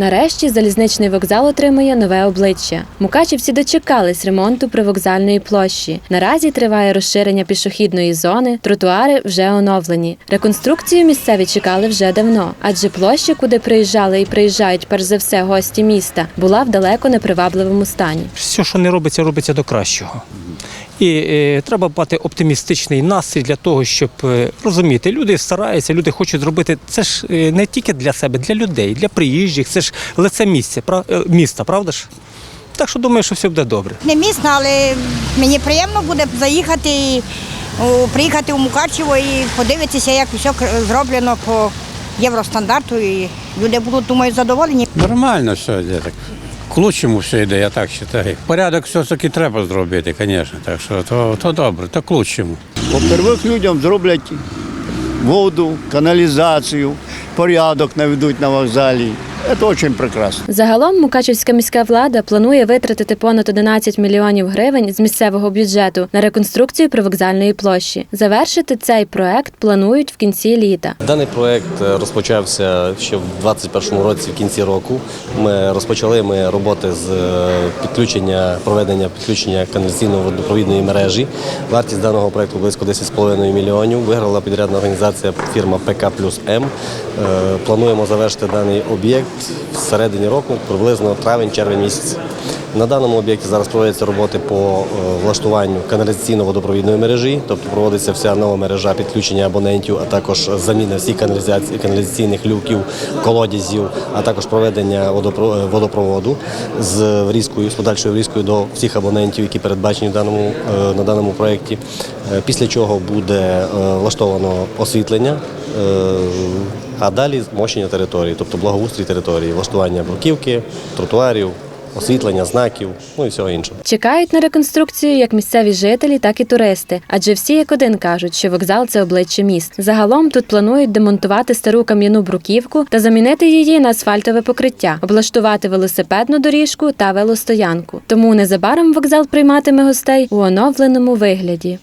Нарешті залізничний вокзал отримує нове обличчя. Мукачівці дочекались ремонту привокзальної площі. Наразі триває розширення пішохідної зони, тротуари вже оновлені. Реконструкцію місцеві чекали вже давно, адже площа, куди приїжджали і приїжджають перш за все гості міста, була в далеко непривабливому стані. все, що не робиться, робиться до кращого. І е, треба мати оптимістичний настрій для того, щоб е, розуміти, люди стараються, люди хочуть зробити це ж е, не тільки для себе, для людей, для приїжджих. Це ж лице місця, пра- е, міста, правда ж? Так що думаю, що все буде добре. Не місно, але мені приємно буде заїхати, і, приїхати у Мукачево і подивитися, як все зроблено по євростандарту. І люди будуть, думаю, задоволені. Нормально все йде так. К лучшому все йде, я так вважаю. Порядок все-таки треба зробити, звісно. Так що то, то добре, то к лучшому. По-первых, людям зроблять воду, каналізацію, порядок наведуть на вокзалі. Це дуже прекрасно. Загалом Мукачівська міська влада планує витратити понад 11 мільйонів гривень з місцевого бюджету на реконструкцію привокзальної площі. Завершити цей проект планують в кінці літа. Даний проект е, розпочався ще в 2021 році, в кінці року. Ми розпочали ми роботи з е, підключення, проведення підключення каналізаційної водопровідної мережі. Вартість даного проекту близько 10,5 мільйонів. Виграла підрядна організація фірма ПК плюс М. Е, Плануємо завершити даний об'єкт в середині року, приблизно травень-червень місяць. На даному об'єкті зараз проводяться роботи по е, влаштуванню каналізаційно-водопровідної мережі, тобто проводиться вся нова мережа підключення абонентів, а також заміна всіх каналізаційних люків, колодязів, а також проведення е, водопроводу з врізкою, з подальшою врізкою до всіх абонентів, які передбачені в даному, е, на даному проєкті. Після чого буде влаштовано освітлення. А далі змощення території, тобто благоустрій території, влаштування бруківки, тротуарів, освітлення, знаків, ну і всього іншого. Чекають на реконструкцію як місцеві жителі, так і туристи, адже всі як один кажуть, що вокзал це обличчя міст. Загалом тут планують демонтувати стару кам'яну бруківку та замінити її на асфальтове покриття, облаштувати велосипедну доріжку та велостоянку. Тому незабаром вокзал прийматиме гостей у оновленому вигляді.